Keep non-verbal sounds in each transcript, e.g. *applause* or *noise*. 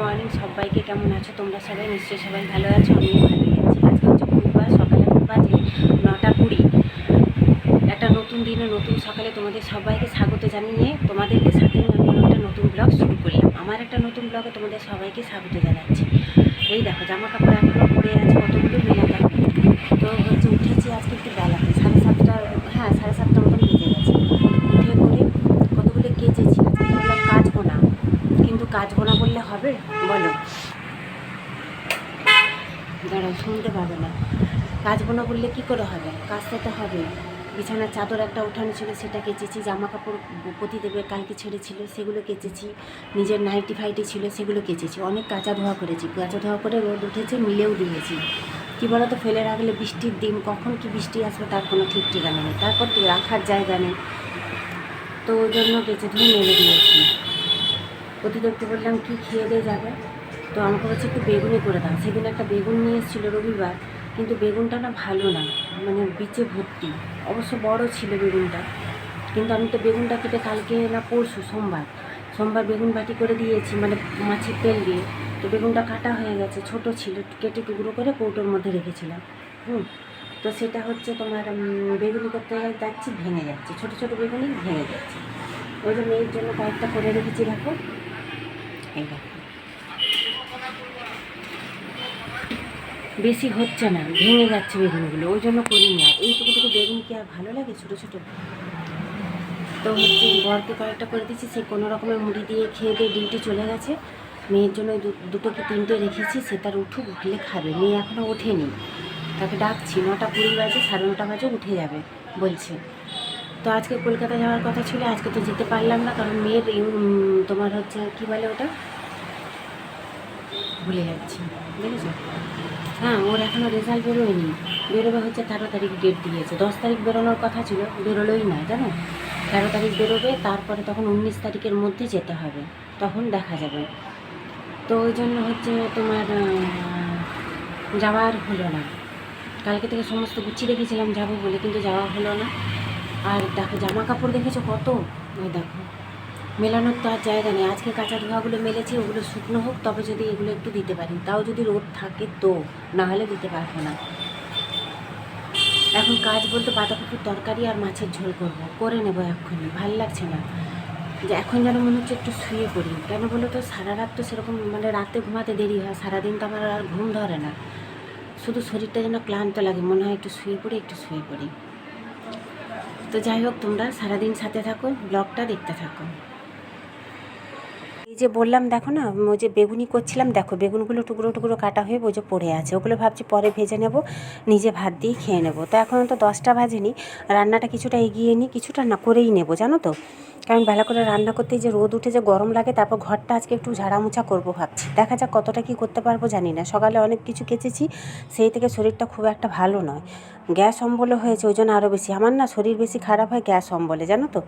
Morning, সবাইকে কেমন আছো? তোমরা সবাই নিশ্চয়ই সবাই ভালো আছো, আমিও ভালোই আছি। আজকে হচ্ছে বুধবার, সকালে বাজে, নটা কুড়ি। একটা নতুন দিনে, নতুন সকালে তোমাদের সবাইকে স্বাগত জানিয়ে তোমাদেরকে সাথে আমি একটা নতুন ব্লগ শুরু করলাম। আমার একটা নতুন ব্লগে তোমাদের সবাইকে স্বাগত জানাচ্ছি। এই দেখো জামা কাপড় এখনও পরে আছে কতগুলো হবে তো হচ্ছে উঠেছি আজকে একটু বেলাতে, সাড়ে সাতটা হ্যাঁ সাড়ে সাতটা মতন বেজে গেছে। উঠে করে কতগুলো কেচেছি, আজকে না, কিন্তু কাচবো না বললে হবে? বলো। দাঁড়াও, শুনতে পাবে না। কাচবো না বললে কী করে হবে? কাচতে তো হবে। বিছানার চাদর একটা উঠানো ছিল, সেটা কেচেছি জামা কাপড় পতি দেবে কালকে ছেড়েছিল, সেগুলো কেচেছি, নিজের নাইটি ফাইটি ছিল, সেগুলো কেচেছি। অনেক কাঁচা ধোয়া করেছি। কাঁচা ধোয়া করে রোদ উঠেছে, মিলেও দিয়েছি। কী বলো তো ফেলে রাখলে বৃষ্টির দিন, কখন কি বৃষ্টি আসবে তার কোনো ঠিক ঠিকানা নেই। তারপর রাখার জায়গা নেই। তো ওই জন্য কেচে ধুয়ে মেরে দিয়েছি। প্রতিদত্ত বললাম, কি খেয়ে দিয়ে যাবে? তো আমাকে বলছে একটু বেগুনি করে দাও। সেদিন একটা বেগুন নিয়ে এসেছিল রবিবার, কিন্তু বেগুনটা না ভালো না মানে বিচে ভর্তি। অবশ্য বড় ছিল বেগুনটা, কিন্তু আমি তো বেগুনটা কেটে কালকে না পরশু, সোমবার সোমবার বেগুন বাটি করে দিয়েছি মানে মাছের তেল দিয়ে। তো বেগুনটা কাটা হয়ে গেছে, ছোট ছিল, কেটে টুকরো করে কৌটোর মধ্যে রেখেছিলাম। হুম, তো সেটা হচ্ছে তোমার বেগুনি করতে যাচ্ছি, ভেঙে যাচ্ছে, ছোট ছোট বেগুনি ভেঙে যাচ্ছে। ওই জন্য এর জন্য কয়েকটা করে রেখেছি, দেখো। বেশি হচ্ছে না, ভেঙে যাচ্ছে বেগুনগুলো, ওই জন্য করি না এইটুকুটুকু বেগুন কি আর ভালো লাগে ছোটো ছোটো? তো হচ্ছে বরকে কয়েকটা করে দিচ্ছি সে কোনো রকমের মুড়ি দিয়ে খেয়ে দিয়ে ডিউটি চলে গেছে। মেয়ের জন্য দুটো কি তিনটে রেখেছি, সে তার উঠুক, উঠলে খাবে। মেয়ে এখনও ওঠেনি। তাকে ডাকছি, নটা কুড়ি বাজে, সাড়ে নটা বাজে উঠে যাবে, বলছে। তো আজকে কলকাতা যাওয়ার কথা ছিল, আজকে তো যেতে পারলাম না, কারণ মেয়ের তোমার হচ্ছে কী বলে ওটা? ভুলে যাচ্ছি দেখেছ হ্যাঁ ওর এখনও রেজাল্ট বেরোয়নি। বেরোবে হচ্ছে তেরো তারিখ ডেট দিয়েছে। দশ তারিখ বেরোনোর কথা ছিল, বেরোলোই না, জানো? তেরো তারিখ বেরোবে, তারপরে তখন উনিশ তারিখের মধ্যে যেতে হবে। তখন দেখা যাবে। তো ওই জন্য হচ্ছে তোমার যাওয়ার হলো না। কালকে থেকে সমস্ত গুছিয়ে রেখেছিলাম যাব বলে, কিন্তু যাওয়া হলো না। আর দেখো জামা কাপড় দেখেছ কত? ওই দেখো, মেলানোর তো আর জায়গা নেই। আজকে কাঁচা ধোয়াগুলো মেলেছি, ওগুলো শুকনো হোক, তবে যদি এগুলো একটু দিতে পারি। তাও যদি রোদ থাকে তো না হলে দিতে পারব না। এখন কাজ বলতে বাঁধাকপির তরকারি আর মাছের ঝোল করব। করে নেব এক্ষুনি, ভালো লাগছে না। যে এখন যেন মনে হচ্ছে একটু শুয়ে পড়ি। কেন বলো তো, সারা রাত তো সেরকম মানে রাতে ঘুমাতে দেরি হয়, সারাদিন তো আমার আর ঘুম ধরে না। শুধু শরীরটা যেন ক্লান্ত লাগে, মনে হয় একটু শুয়ে পড়ি, একটু শুয়ে পড়ি। তো যাই হোক, তোমরা সারাদিন সাথে থাকো, ব্লগটা দেখতে থাকো। এই যে বললাম, দেখো না ওই যে বেগুনি করছিলাম, দেখো, বেগুনগুলো টুকরো টুকরো কাটা হয়ে যে পড়ে আছে। ওগুলো ভাবছি পরে ভেজে নেব, নিজে ভাত দিয়ে খেয়ে নেব। তো এখন তো দশটা বাজেনি, রান্নাটা কিছুটা এগিয়ে নিই, কিছুটা না করেই নেব, জানো তো? কারণ বেলা করে রান্না করতে যে রোদ উঠে যে গরম লাগে, তারপর ঘরটা আজকে একটু ঝাড়ামোছা করব ভাবছি। দেখা যাক কতটা কি করতে পারব, জানি না। সকালে অনেক কিছু কেচেছি, সেই থেকে শরীরটা খুব একটা ভালো নয়। গ্যাস অম্বলও হয়েছে ওই জন্য আরও বেশি। আমার না শরীর বেশি খারাপ হয় গ্যাস অম্বলে, জানো তো?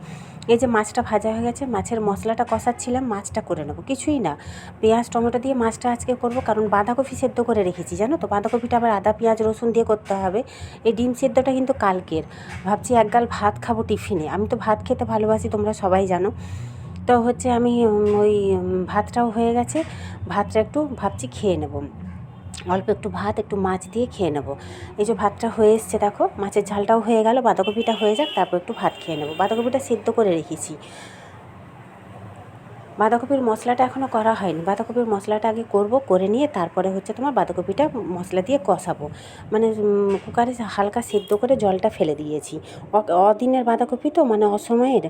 এই যে মাছটা ভাজা হয়ে গেছে, মাছের মশলাটা কষাচ্ছিলাম, মাছটা করে নেব। কিছুই না। পেঁয়াজ, টমেটো দিয়ে মাছটা আজকে করব, কারণ বাঁধাকপি সেদ্ধ করে রেখেছি, জানো তো? বাঁধাকপিটা আবার আদা, পেঁয়াজ, রসুন দিয়ে করতে হবে। এই ডিম সেদ্ধটা কিন্তু কালকের। ভাবছি একগাল ভাত খাব টিফিনে। আমি তো ভাত খেতে ভালোবাসি, তোমরা সবাই জানো। তো হচ্ছে আমি ওই ভাতটাও হয়ে গেছে। ভাতটা একটু ভাবছি খেয়ে নেব। অল্প একটু ভাত, একটু মাছ দিয়ে খেয়ে নেব। এই যে ভাতটা হয়ে এসছে, দেখো, মাছের ঝালটাও হয়ে গেল, বাঁধাকপিটা হয়ে যাক, তারপর একটু ভাত খেয়ে নেব। বাঁধাকপিটা সেদ্ধ করে রেখেছি। বাঁধাকপির মশলাটা এখনও করা হয়নি। বাঁধাকপির মশলাটা আগে করব, করে নিয়ে তারপরে হচ্ছে তোমার বাঁধাকপিটা মশলা দিয়ে কষাবো। মানে কুকারে হালকা সেদ্ধ করে জলটা ফেলে দিয়েছি। অদিনের বাঁধাকপি তো মানে অসময়ের।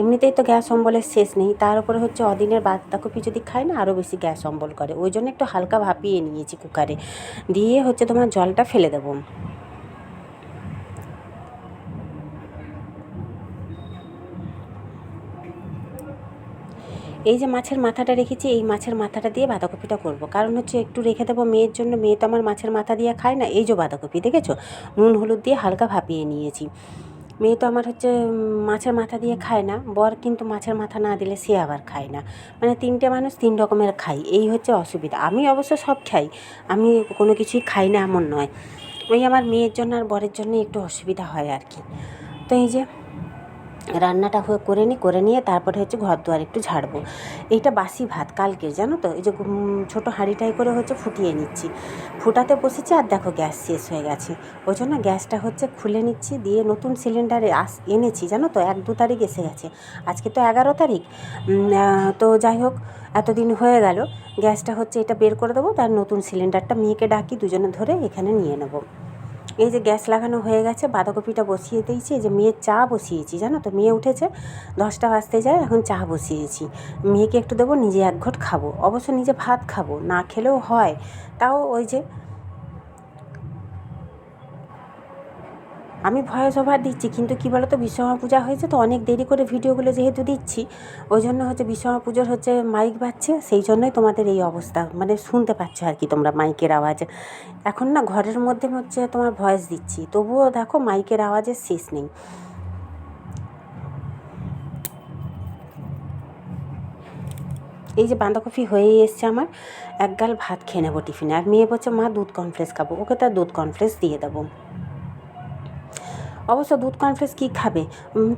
এমনিতেই তো গ্যাস অম্বলের শেষ নেই। তার উপরে হচ্ছে অদিনের বাঁধাকপি যদি খায় না আরও বেশি গ্যাস অম্বল করে। ওই জন্য একটু হালকা ভাপিয়ে নিয়েছি কুকারে। দিয়ে হচ্ছে তোমার জলটা ফেলে দেবো। এই যে মাছের মাথাটা রেখেছি, এই মাছের মাথাটা দিয়ে বাঁধাকপিটা করব। কারণ হচ্ছে একটু রেখে দেবো মেয়ের জন্য, মেয়ে তো আমার মাছের মাথা দিয়ে খায় না, এই যে বাঁধাকপি, দেখেছ? নুন, হলুদ দিয়ে হালকা ভাপিয়ে নিয়েছি। মেয়ে তো আমার হচ্ছে মাছের মাথা দিয়ে খায় না, বর কিন্তু মাছের মাথা না দিলে সে আবার খায় না। মানে তিনটে মানুষ তিন রকমের খাই এই হচ্ছে অসুবিধা। আমি অবশ্য সব খাই, আমি কোনো কিছুই খাই না, এমন নয়। ওই আমার মেয়ের জন্য আর বরের জন্য একটু অসুবিধা হয় আর কি। তো এই যে রান্নাটা হয়ে করে নিই করে নিয়ে তারপরে হচ্ছে ঘর দুয়ার একটু ঝাড়বো। এইটা বাসি ভাত কালকের, জানো তো? এই যে ছোটো হাঁড়িটাই করে হচ্ছে ফুটিয়ে নিচ্ছি। ফুটাতে বসেছি আর দেখো গ্যাস শেষ হয়ে গেছে। ওই জন্য গ্যাসটা হচ্ছে খুলে নিচ্ছি, দিয়ে নতুন সিলিন্ডারে আস, এনেছি, জানো তো? এক দু তারিখ এসে গেছে। আজকে তো এগারো তারিখ। তো যাই হোক, এতদিন হয়ে গেল। গ্যাসটা হচ্ছে এটা বের করে দেবো, তার নতুন সিলিন্ডারটা মেয়েকে ডাকি, দুজনে ধরে এখানে নিয়ে নেব। এই যে গ্যাস লাগানো হয়ে গেছে, বাঁধাকপিটা বসিয়ে দিয়েছি, এই যে মেয়ের চা বসিয়েছি, জানো তো? মেয়ে উঠেছে, দশটা বাজতে যায়, এখন চা বসিয়েছি। মেয়েকে একটু দেবো, নিজে এক ঘট খাব। অবশ্য নিজে ভাত খাব, না খেলেও হয়। তাও ওই যে আমি ভয়েস ওভার দিচ্ছি, কিন্তু কী বলো তো বিশ্বকর্মা পূজা হয়েছে তো অনেক দেরি করে ভিডিওগুলো যেহেতু দিচ্ছি, ওই জন্য হচ্ছে বিশ্বকর্মা পুজোর হচ্ছে মাইক বাজছে, সেই জন্যই তোমাদের এই অবস্থা মানে শুনতে পাচ্ছ আর কি তোমরা মাইকের আওয়াজ। এখন না ঘরের মধ্যে হচ্ছে তোমার ভয়েস দিচ্ছি, তবুও দেখো মাইকের আওয়াজের শেষ নেই। এই যে বাঁধাকপি হয়েই এসছে আমার, এক গাল ভাত খেয়ে নেব টিফিনে, আর মেয়ে বলছে, মা দুধ কর্নফ্লেক্স খাব। ওকে তার দুধ কর্নফ্লেক্স দিয়ে দেবো। অবশ্য দুধ কর্নফ্লেক্স কী খাবে?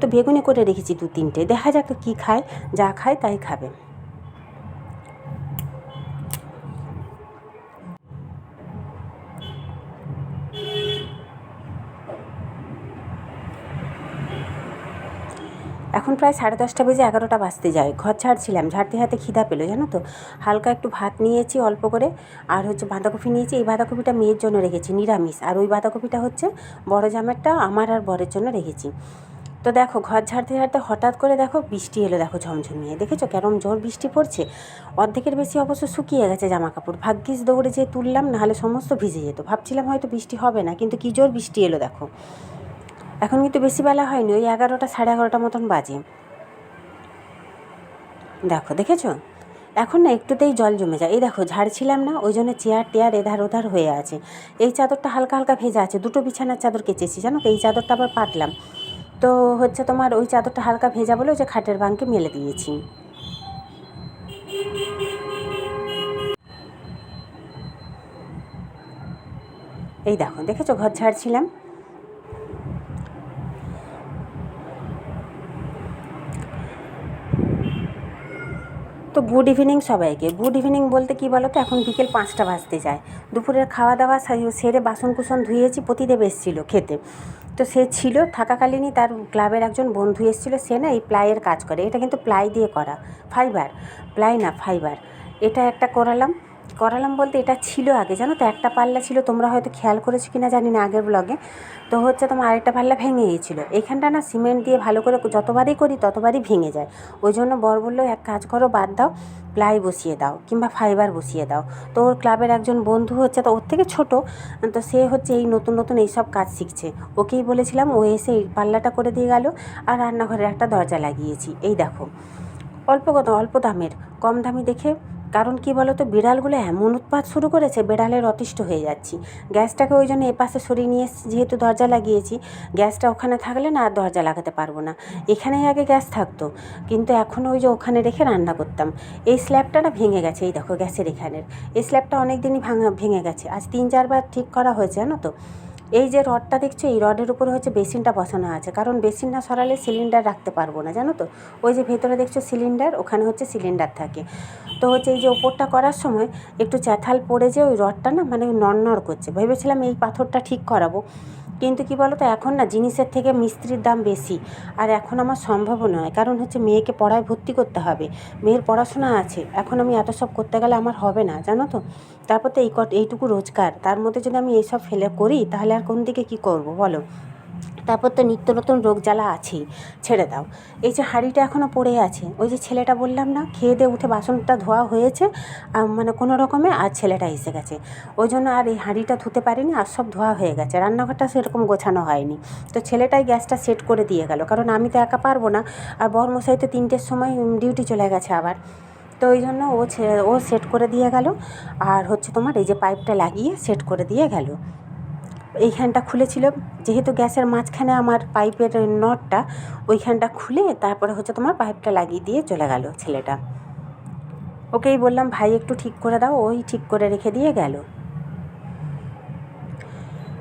তো বেগুনি করে রেখেছি দু তিনটে দেখা যাক কী খায়, যা খায় তাই খাবে। এখন প্রায় সাড়ে দশটা বেজে এগারোটা বাজতে যায়। ঘর ঝাড়ছিলাম ঝাড়তে হাতে খিদা পেল, জানো তো? হালকা একটু ভাত নিয়েছি অল্প করে, আর হচ্ছে বাঁধাকপি নিয়েছি। এই বাঁধাকপিটা মেয়ের জন্য রেখেছি, নিরামিষ। আর ওই বাঁধাকপিটা হচ্ছে বড় জামেরটা আমার আর বরের জন্য রেখেছি। তো দেখো, ঘর ঝাড়তে ঝাড়তে হঠাৎ করে দেখো বৃষ্টি এলো, দেখো ঝমঝমিয়ে। দেখেছ কেরম জোর বৃষ্টি পড়ছে? অর্ধেকের বেশি অবশ্য শুকিয়ে গেছে জামা কাপড় ভাগ্যিস দৌড়ে যেয়ে তুললাম, নাহলে সমস্ত ভিজে যেত। ভাবছিলাম হয়তো বৃষ্টি হবে না, কিন্তু কী জোর বৃষ্টি এলো দেখো। এখন কিন্তু বেশি বেলা হয়নি, ওই এগারোটা সাড়ে এগারোটা মতন বাজে। দেখো, দেখেছ? এখন না একটুতেই জল জমে যায়। এই দেখো, ঝাড়ছিলাম না, ওই জন্য চেয়ার টেয়ার এধার ওধার হয়ে আছে। এই চাদরটা হালকা হালকা ভেজা আছে, দুটো বিছানার চাদর কেচেছি, জানো? এই চাদরটা আবার পাতলাম। তো হচ্ছে তোমার ওই চাদরটা হালকা ভেজা বলে ওই যে খাটের বাঙ্কে মেলে দিয়েছি। এই দেখো, দেখেছ? ঘর ঝাড়ছিলাম। তো গুড ইভিনিং সবাইকে। গুড ইভিনিং বলতে কি বলো তো এখন বিকেল পাঁচটা বাজতে যায়। দুপুরের খাওয়া দাওয়া সেরে বাসন কুসন ধুয়েছি, প্রতিদেব এসেছিল খেতে। তো সে ছিল, থাকাকালীনই তার ক্লাবের একজন বন্ধু এসেছিল, সে না এই প্লাইয়ের কাজ করে। এটা কিন্তু প্লাই দিয়ে করা ফাইবার প্লাই না ফাইবার এটা একটা করালাম। করালাম বলতে এটা ছিল আগে। জানো তো, একটা পাল্লা ছিল, তোমরা হয়তো খেয়াল করেছ কিনা জানি না আগের ব্লগে তো হচ্ছে তোমার আরেকটা পাল্লা ভেঙে গিয়েছিল। এখানটা না সিমেন্ট দিয়ে ভালো করে যতবারই করি ততবারই ভেঙে যায়। ওই জন্য বর বলল এক কাজ করো, বাদ দাও, প্লাই বসিয়ে দাও কিংবা ফাইবার বসিয়ে দাও। তো ওর ক্লাবের একজন বন্ধু হচ্ছে, তো ওর থেকে ছোট, তো সে হচ্ছে এই নতুন নতুন এইসব কাজ শিখছে। ওকেই বলেছিলাম, ও এসে এই পাল্লাটা করে দিয়ে গেল আর রান্নাঘরের একটা দরজা লাগিয়েছি। এই দেখো, অল্প কত, অল্প দামের। কম দামি দেখে কারণ কি বলো তো বিড়ালগুলো এমন উৎপাত শুরু করেছে, বিড়ালের অতিষ্ঠ হয়ে যাচ্ছি। গ্যাসটাকে ওই জন্য এপাশে সরিয়ে নিয়ে যেহেতু দরজা লাগিয়েছি। গ্যাসটা ওখানে থাকলে না আর দরজা লাগাতে পারব না। এখানেই আগে গ্যাস থাকতো। কিন্তু এখন ওই যে ওখানে রেখে রান্না করতাম। এই স্ল্যাবটা না ভেঙে গেছে, এই দেখো গ্যাসের এখানের। এই স্ল্যাবটা অনেক দিনই ভাঙা, ভেঙে গেছে। আজ তিন, চারবার ঠিক করা হয়েছে, জানো তো? এই যে রডটা দেখছ, এই রডের উপরে হচ্ছে বেসিনটা বসানো আছে। কারণ বেসিন না সরালে সিলিন্ডার রাখতে পারব না, জানো তো? ওই যে ভেতরে দেখছ সিলিন্ডার, ওখানে হচ্ছে সিলিন্ডার থাকে। তো হচ্ছে এই যে ওপরটা করার সময় একটু চ্যাথাল পড়ে যে ওই রডটা না মানে নড়নড় করছে। ভেবেছিলাম এই পাথরটা ঠিক করাবো। কিন্তু কি বলো তো এখন না জিনিসের থেকে মিস্ত্রির দাম বেশি। আর এখন আমার সম্ভব নয়, কারণ হচ্ছে মেয়েকে পড়ায় ভর্তি করতে হবে। মেয়ের পড়াশোনা আছে, এখন আমি এত সব করতে গেলে আমার হবে না, জানো তো? তারপর তো এই এইটুকু রোজগার। তার মধ্যে যদি আমি এইসব ফেলে করি, তাহলে আর কোন দিকে কি করব বলো? তারপর তো নিত্য নতুন রোগ জ্বালা আছেই। ছেড়ে দাও। এই যে হাঁড়িটা এখনও পড়ে আছে, ওই যে ছেলেটা বললাম না, খেয়ে দিয়ে উঠে বাসনটা ধোয়া হয়েছে মানে কোনো রকমে আর ছেলেটা এসে গেছে। ওই জন্য আর এই হাঁড়িটা ধুতে পারিনি, আর সব ধোয়া হয়ে গেছে। রান্নাঘরটা সেরকম গোছানো হয়নি। তো ছেলেটাই গ্যাসটা সেট করে দিয়ে গেল, কারণ আমি তো একা পারব না, আর বরমশাই তো তিনটের সময় ডিউটি চলে গেছে আবার। তো ওই জন্য ও ও সেট করে দিয়ে গেল, আর হচ্ছে তোমার এই যে পাইপটা লাগিয়ে সেট করে দিয়ে গেল। এইখানটা খুলেছিল। যেহেতু গ্যাসের মাঝখানে আমার পাইপের নটটা ওইখানটা খুলে তারপরে হচ্ছে তোমার পাইপটা লাগিয়ে দিয়ে চলে গেল ছেলেটা। ওকেই বললাম, ভাই, একটু ঠিক করে দাও। ওই ঠিক করে রেখে দিয়ে গেল।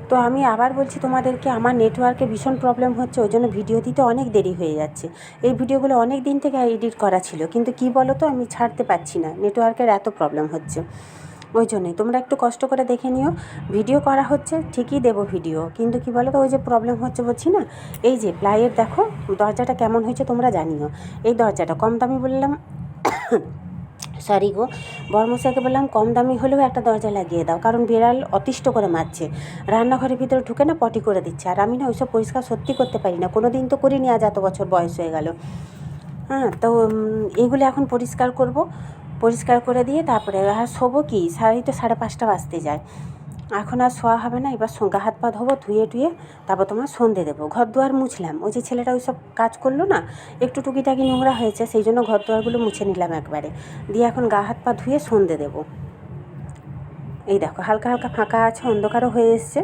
তো আমি আবার বলছি, তোমাদেরকে, আমার নেটওয়ার্কে ভীষণ প্রবলেম হচ্ছে, ওই জন্য ভিডিও দিতে অনেক দেরি হয়ে যাচ্ছে। এই ভিডিওগুলো অনেক দিন থেকে এডিট করা ছিল, কিন্তু কি বলো তো আমি ছাড়তে পারছি না। নেটওয়ার্কের এত প্রবলেম হচ্ছে। ওই জন্যই। তোমরা একটু কষ্ট করে দেখে নিও। ভিডিও করা হচ্ছে, ঠিকই দেবো ভিডিও। কিন্তু কি বলো তো ওই যে প্রবলেম হচ্ছে বলছি না? এই যে প্লাইয়ের দেখো, দরজাটা কেমন হয়েছে তোমরা জানিও। এই দরজাটা কম দামি বললাম *coughs* সরি গো, বর্মশাইকে বললাম কম দামি হলেও একটা দরজা লাগিয়ে দাও, কারণ বিড়াল অতিষ্ঠ করে মারছে। রান্নাঘরের ভিতরে ঢুকে না পটি করে দিচ্ছে। আর আমি না ওইসব পরিষ্কার সত্যি করতে পারি না। কোনো দিন তো করিনি, আজ এত বছর বয়স হয়ে গেল। হ্যাঁ তো এইগুলো এখন পরিষ্কার করব। পরিষ্কার করে দিয়ে তারপরে আর শোবো কি? সাড়ে তো সাড়ে পাঁচটা বাজতে যায়। এখন আর শোয়া হবে না, এবার গা হাত পা ধোবো, ধুয়ে টুয়ে তারপর তোমার সন্ধে দেবো। ঘর দুয়ার মুছলাম। ওই যে ছেলেটা ওই সব কাজ করল না, একটু টুকিটাকি নোংরা হয়েছে, সেই জন্য ঘর দুয়ারগুলো মুছে নিলাম একবারে। দিয়ে এখন গা হাত পা ধুয়ে সন্ধে দেবো। এই দেখো, হালকা হালকা ফাঁকা আছে, অন্ধকারও হয়ে এসছে।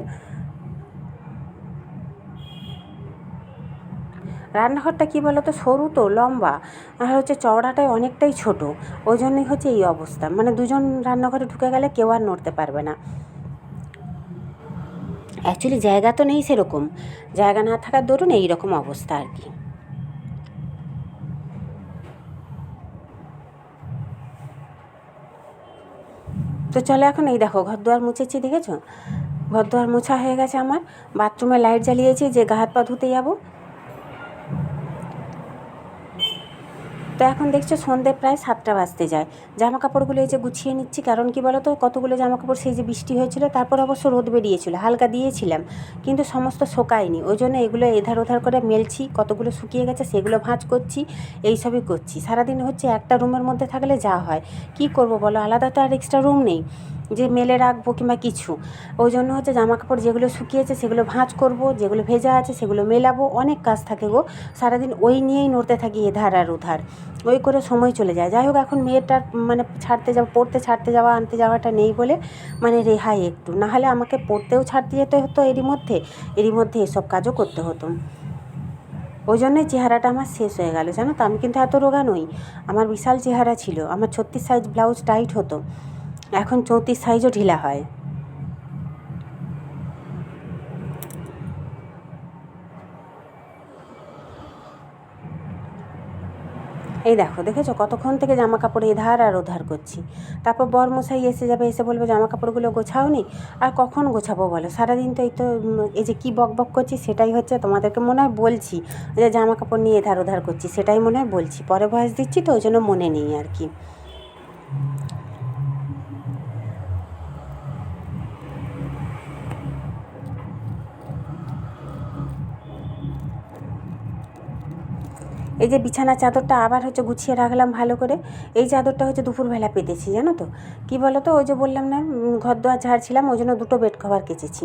রান্নাঘরটা কী বলো তো সরু তো, লম্বা। আর হচ্ছে চওড়াটাই অনেকটাই ছোট। ওই জন্যই হচ্ছে এই অবস্থা। মানে দুজন রান্নাঘরে ঢুকে গেলে কেউ আর নড়তে পারবে না। অ্যাকচুয়ালি জায়গা তো নেই সেরকম। জায়গা না থাকার দরুন এই রকম অবস্থা আর কি। তো চলো এখন এই দেখো ঘর দুয়ার মুছেছি, দেখেছ? ঘর দুয়ার মোছা হয়ে গেছে আমার। বাথরুমে লাইট জ্বালিয়েছি, যে গা হাত পা ধুতে যাব। তো এখন দেখছ সন্ধে প্রায় সাতটা বাজতে যায়। জামা কাপড়গুলো এই যে গুছিয়ে নিচ্ছি, কারণ কি বলতো, কতগুলো জামা কাপড় সেই যে বৃষ্টি হয়েছিল, তারপর অবশ্য রোদ বেরিয়েছিল, হালকা দিয়েছিলাম, কিন্তু সমস্ত শোকায়নি। ওই জন্য এগুলো এধার ওধার করে মেলছি, কতগুলো শুকিয়ে গেছে সেগুলো ভাঁজ করছি এইসবই করছি। সারাদিন হচ্ছে একটা রুমের মধ্যে থাকলে যা হয়। কি করব বলো, আলাদা তো আর এক্সট্রা রুম নেই। যে মেলে রাখব কিংবা কিছু। ওই জন্য হচ্ছে জামা কাপড় যেগুলো শুকিয়েছে সেগুলো ভাঁজ করব, যেগুলো ভেজা আছে সেগুলো মেলাবো। অনেক কাজ থাকে গো। সারাদিন ওই নিয়েই নড়তে থাকি এধার আর ওধার। ওই করে সময় চলে যায়। যাই হোক, এখন মেয়েটার মানে ছাড়তে যাওয়া পড়তে ছাড়তে যাওয়া, আনতে যাওয়াটা নেই বলে মানে রেহাই একটু। নাহলে আমাকে পড়তেও ছাড়তে যেতে হতো এরই মধ্যে। এরই মধ্যে এসব কাজও করতে হতো। ওই জন্যই চেহারাটা আমার শেষ হয়ে গেল। জানো তো, আমি কিন্তু এত রোগা নই। আমার বিশাল চেহারা ছিল। আমার ছত্রিশ সাইজ ব্লাউজ টাইট হতো। এখন চৌত্রিশ সাইজও ঢিলা হয়। এই দেখো, দেখেছ? কতক্ষণ থেকে জামা কাপড় এধার আর ওধার করছি। তারপর বরমশাই এসে যাবে, এসে বলবে জামা কাপড়গুলো গোছাও নি আর কখন গোছাবো বলো? সারাদিন তো এই তো এই যে কী বক বক করছি সেটাই হচ্ছে তোমাদেরকে মনে হয় বলছি, যে জামা কাপড় নিয়ে এধার ওধার করছি, সেটাই মনে হয় বলছি। পরে ভয়েস দিচ্ছি তো, ওই জন্য মনে নেই আর কি। এই যে বিছানা চাদরটা আবার হচ্ছে গুছিয়ে রাখলাম ভালো করে। এই চাদরটা হচ্ছে দুপুরবেলা পেতেছি, জানো তো? কী বলো তো ওই যে বললাম না ঘর দোয়ার ঝাড়ছিলাম, ওই জন্য দুটো বেড কভার কেচেছি।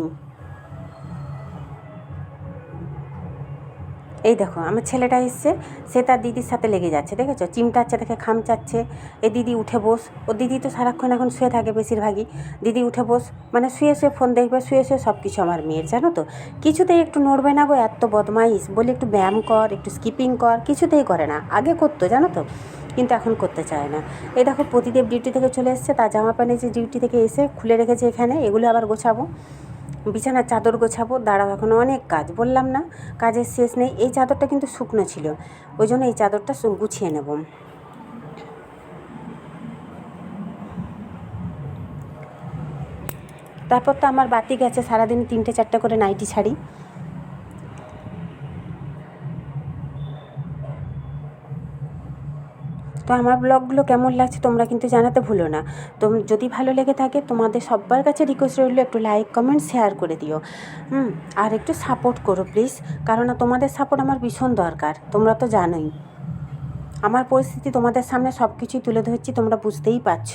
এই দেখো, আমার ছেলেটা এসছে, সে তার দিদির সাথে লেগে যাচ্ছে, দেখেছ? চিমটাচ্ছে দেখে খামচাচ্ছে। এ দিদি উঠে বস। ও দিদি তো সারাক্ষণ এখন শুয়ে থাকে বেশিরভাগই। দিদি উঠে বস। মানে শুয়ে শুয়ে ফোন দেখবে, শুয়ে শুয়ে সব কিছু আমার মেয়ের, জানো তো? কিছুতেই একটু নড়বে না গো, এত বদমাইশ। বলে একটু ব্যায়াম কর, একটু স্কিপিং কর, কিছুতেই করে না। আগে করতো, জানো তো? কিন্তু এখন করতে চায় না। এই দেখো, প্রতিদেব ডিউটি থেকে চলে এসছে, তার জামা প্যান্ট যে ডিউটি থেকে এসে খুলে রেখেছে এখানে, এগুলো আবার গোছাবো। বিছানার চাদর গোছাবো, দাঁড়াও, এখন অনেক কাজ। বললাম না, কাজের শেষ নেই। এই চাদরটা কিন্তু শুকনো ছিল। ওই জন্য এই চাদরটা গুছিয়ে নেব। তারপর তো আমার বাতি গেছে, সারাদিন তিনটে চারটে করে নাইটি ছাড়ি। তো আমার ব্লগগুলো কেমন লাগছে তোমরা কিন্তু জানাতে ভুলো না। তো যদি ভালো লেগে থাকে তোমাদের সবার কাছে রিকোয়েস্ট রইল একটু লাইক কমেন্ট শেয়ার করে দিও। হুম, আর একটু সাপোর্ট করো প্লিজ কারণ তোমাদের সাপোর্ট আমার ভীষণ দরকার, তোমরা তো জানোই। আমার পরিস্থিতি তোমাদের সামনে সব কিছুই তুলে ধরছি, তোমরা বুঝতেই পারছ।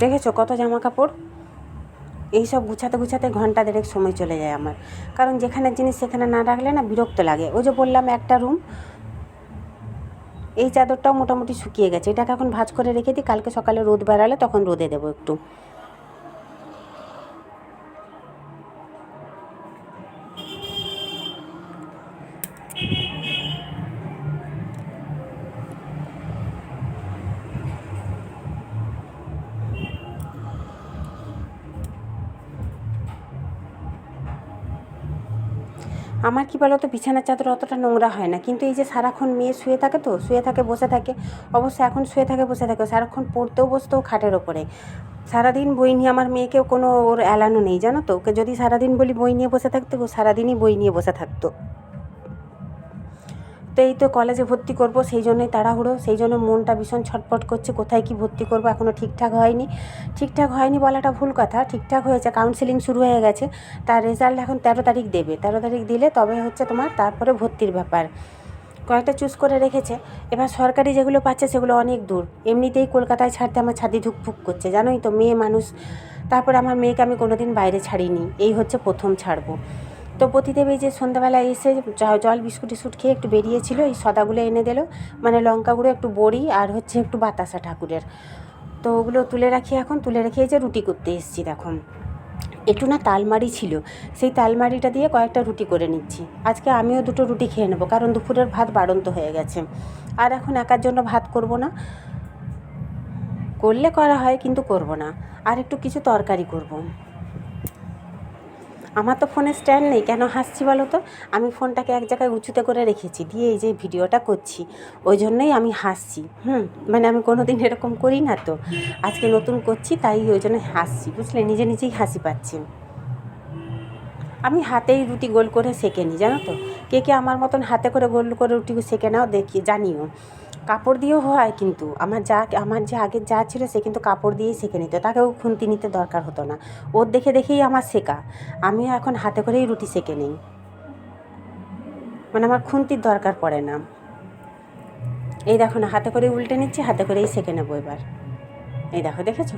দেখেছ কত জামা কাপড় এইসব গুছাতে গুছাতে ঘণ্টা দেড়েক সময় চলে যায় আমার। কারণ যেখানে জিনিস সেখানে না রাখলে না বিরক্ত লাগে। ওই যে বললাম একটা রুম এই চাদরটাও মোটামুটি শুকিয়ে গেছে। এটাকে এখন ভাঁজ করে রেখে দিই, কালকে সকালে রোদ বেড়ালে তখন রোদে দেবো একটু। আমার কি বলতো, বিছানার চাদর অতটা নোংরা হয় না। কিন্তু এই যে সারাক্ষণ মেয়ে শুয়ে থাকে তো, শুয়ে থাকে, বসে থাকে, অবশ্য এখন শুয়ে থাকে, বসে থাকে, সারাক্ষণ পড়তেও, বসতেও খাটের ওপরে। সারাদিন বই নিয়ে আমার মেয়েকেও কোনো ওর অ্যালানো নেই, জানো তো? ওকে যদি সারাদিন বলি বই নিয়ে বসে থাকতো, ও সারাদিনই বই নিয়ে বসে থাকতো। তো এই তো কলেজে ভর্তি করব, সেই জন্যই তাড়াহুড়ো, সেই জন্য মনটা ভীষণ ছটপট করছে, কোথায় কি ভর্তি করব এখনও ঠিকঠাক হয়নি। ঠিকঠাক হয়নি বলাটা ভুল কথা, ঠিকঠাক হয়েছে কাউন্সেলিং শুরু হয়ে গেছে, তার রেজাল্ট এখন তেরো তারিখ দেবে, তেরো তারিখ দিলে তবে হচ্ছে তোমার তারপরে ভর্তির ব্যাপার। কয়েকটা চুজ করে রেখেছে, এবার সরকারি যেগুলো পাচ্ছে সেগুলো অনেক দূর, এমনিতেই কলকাতায় ছাড়তে আমার ছাদি ধুকফুক করছে, জানোই তো মেয়ে মানুষ, তারপরে আমার মেয়েকে আমি কোনোদিন বাইরে ছাড়িনি, এই হচ্ছে প্রথম ছাড়বো। তো পতিদেব এই যে সন্ধ্যাবেলা এসে জল বিস্কুট টিস্কুট খেয়ে একটু বেরিয়েছিল, এই সদাগুলো এনে দিল। মানে লঙ্কা গুঁড়ো, একটু বড়ি আর হচ্ছে একটু বাতাসা ঠাকুরের। তো ওগুলো তুলে রাখি এখন, তুলে রেখে যে রুটি করতে এসেছি দেখুন। একটু না তালমারি ছিল, সেই তালমারিটা দিয়ে কয়েকটা রুটি করে নিচ্ছি। আজকে আমিও দুটো রুটি খেয়ে নেব, কারণ দুপুরের ভাত বাড়ন্ত হয়ে গেছে। আর এখন একার জন্য ভাত করব না। করলে করা হয়, কিন্তু করব না। আর একটু কিছু তরকারি করব। আমার তো ফোনে স্ট্যান্ড নেই, কেন হাসছি বলো তো? আমি ফোনটাকে এক জায়গায় উঁচুতে করে রেখেছি, দিয়ে এই যে ভিডিওটা করছি, ওই জন্যই আমি হাসছি, হুম? মানে আমি কোনো দিন এরকম করি না তো। আজকে নতুন করছি, তাই ওই জন্য হাসছি, বুঝলে? নিজে নিজেই হাসি পাচ্ছি। আমি হাতেই রুটি গোল করে সেঁকে নিই জানো তো? কে কে আমার মতন হাতে করে গোল করে রুটি সেঁকে নাও, দেখি, জানিও। কাপড় দিয়েও হয় কিন্তু। আমার যা, আমার যে আগের যা ছিল সে কিন্তু কাপড় দিয়েই শেখে নিত। তাকেও খুন্তি নিতে দরকার হতো না। ওর দেখে দেখেই আমার শেখা। আমিও এখন হাতে করেই রুটি শেখে নিই। মানে আমার খুন্তির দরকার পড়ে না। এই দেখো না, হাতে করে উল্টে নিচ্ছি, হাতে করেই শেখে নেব এবার। এই দেখো, দেখেছ?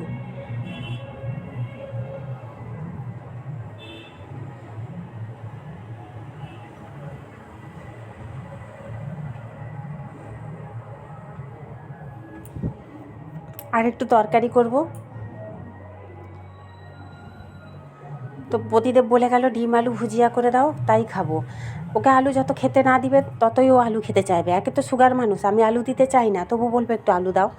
আর একটু তরকারি করব। তো প্রতিদেব বলে গেল, ডিম আলু ভুজিয়া করে দাও, তাই খাব। ওকে আলু যত খেতে না দিবে, ততই ও আলু খেতে চাইবে। একে তো সুগার মানুষ, আমি আলু দিতে চাই না, তবু বলবে, একটু আলু দাও।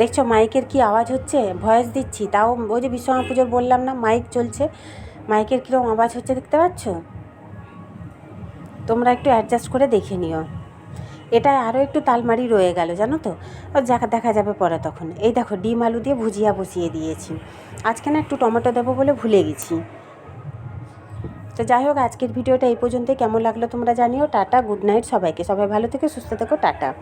দেখছ, মাইকের কি আওয়াজ হচ্ছে? ভয়েস দিচ্ছি, তাও ওই যে বিশ্বকর্মা পুজোর বললাম না, মাইক চলছে। মাইকের কীরকম আওয়াজ হচ্ছে, দেখতে পাচ্ছ? তোমরা একটু অ্যাডজাস্ট করে দেখে নিও। এটা আরও একটু তালমারি রয়ে গেল, জানো তো? যা দেখা দেখা যাবে পরে তখন। এই দেখো, ডিম আলু দিয়ে ভুজিয়া বসিয়ে দিয়েছি। আজকে না একটু টমেটো দেবো বলে ভুলে গেছি। তো যাই হোক, আজকের ভিডিওটা এই পর্যন্তই। কেমন লাগল তোমরা জানিও। টাটা গুড নাইট সবাইকে। সবাই ভালো থেকে, সুস্থ থেকো, টাটা।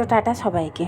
তো টাটা সবাইকে।